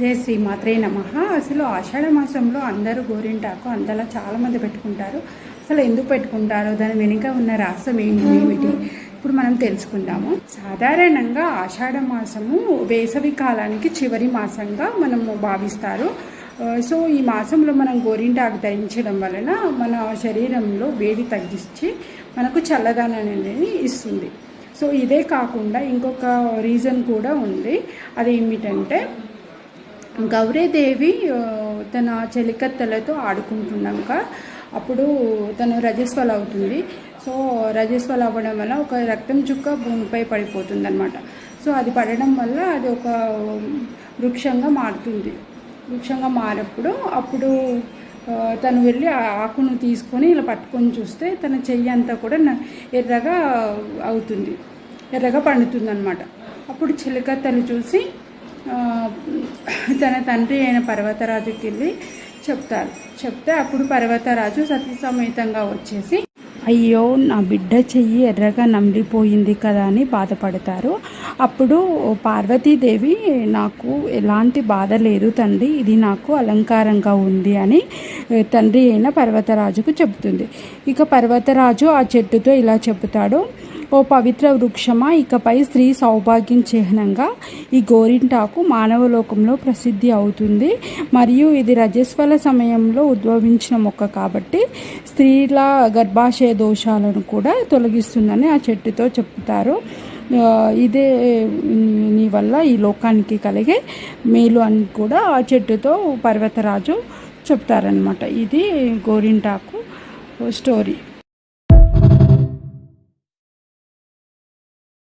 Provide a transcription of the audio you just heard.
జయ శ్రీ మాత్రే నమ. అసలు ఆషాఢ మాసంలో అందరూ గోరింటాకు అందలా చాలామంది పెట్టుకుంటారు. అసలు ఎందుకు పెట్టుకుంటారు దాని వెనుక ఉన్న రహస్యం ఏంటి ఏమిటి? ఇప్పుడు మనం తెలుసుకుందాము. సాధారణంగా ఆషాఢ మాసము వేసవి కాలానికి చివరి మాసంగా మనము భావిస్తారు. సో ఈ మాసంలో మనం గోరింటాకు ధరించడం వలన మన శరీరంలో వేడి తగ్గించి మనకు చల్లదనాన్ని అనేది ఇస్తుంది. సో ఇదే కాకుండా ఇంకొక రీజన్ కూడా ఉంది. అదేమిటంటే గౌరీదేవి తన చెలికత్తెలతో ఆడుకుంటున్నాక అప్పుడు తను రజస్వల అవుతుంది సో రజస్వల అవ్వడం వల్ల ఒక రక్తం చుక్క భూమిపై పడిపోతుంది అనమాట సో అది పడడం వల్ల అది ఒక వృక్షంగా మారుతుంది. వృక్షంగా మారప్పుడు అప్పుడు తను వెళ్ళి ఆ ఆకును తీసుకొని ఇలా పట్టుకొని చూస్తే తన చెయ్యి అంతా కూడా న- ఎర్రగా అవుతుంది. ఎర్రగా పండుతుంది అనమాట అప్పుడు చిలకత్తలు చూసి తన తండ్రి అయిన పర్వతరాజుకి వెళ్ళి చెప్తారు. చెప్తే అప్పుడు పర్వతరాజు సతీసమేతంగా వచ్చేసి అయ్యో నా బిడ్డ చెయ్యి ఎర్రగా నమిలిపోయింది కదా అని బాధపడతారు. అప్పుడు పార్వతీదేవి నాకు ఎలాంటి బాధ లేదు తండ్రి ఇది నాకు అలంకారంగా ఉంది అని తండ్రి అయిన పర్వతరాజుకు చెబుతుంది. ఇక పర్వతరాజు ఆ చెట్టుతో ఇలా చెబుతాడు ఓ పవిత్ర వృక్షమా ఇకపై స్త్రీ సౌభాగ్యం చిహ్నంగా ఈ గోరింటాకు మానవలోకంలో ప్రసిద్ధి అవుతుంది. మరియు ఇది రజస్వల సమయంలో ఉద్భవించిన మొక్క కాబట్టి స్త్రీల గర్భాశయ దోషాలను కూడా తొలగిస్తుందని ఆ చెట్టుతో చెప్తారు. ఇదే నీ వల్ల ఈ లోకానికి కలిగే మేలు అని కూడా ఆ చెట్టుతో పర్వతరాజు చెప్తారనమాట ఇది గోరింటాకు స్టోరీ.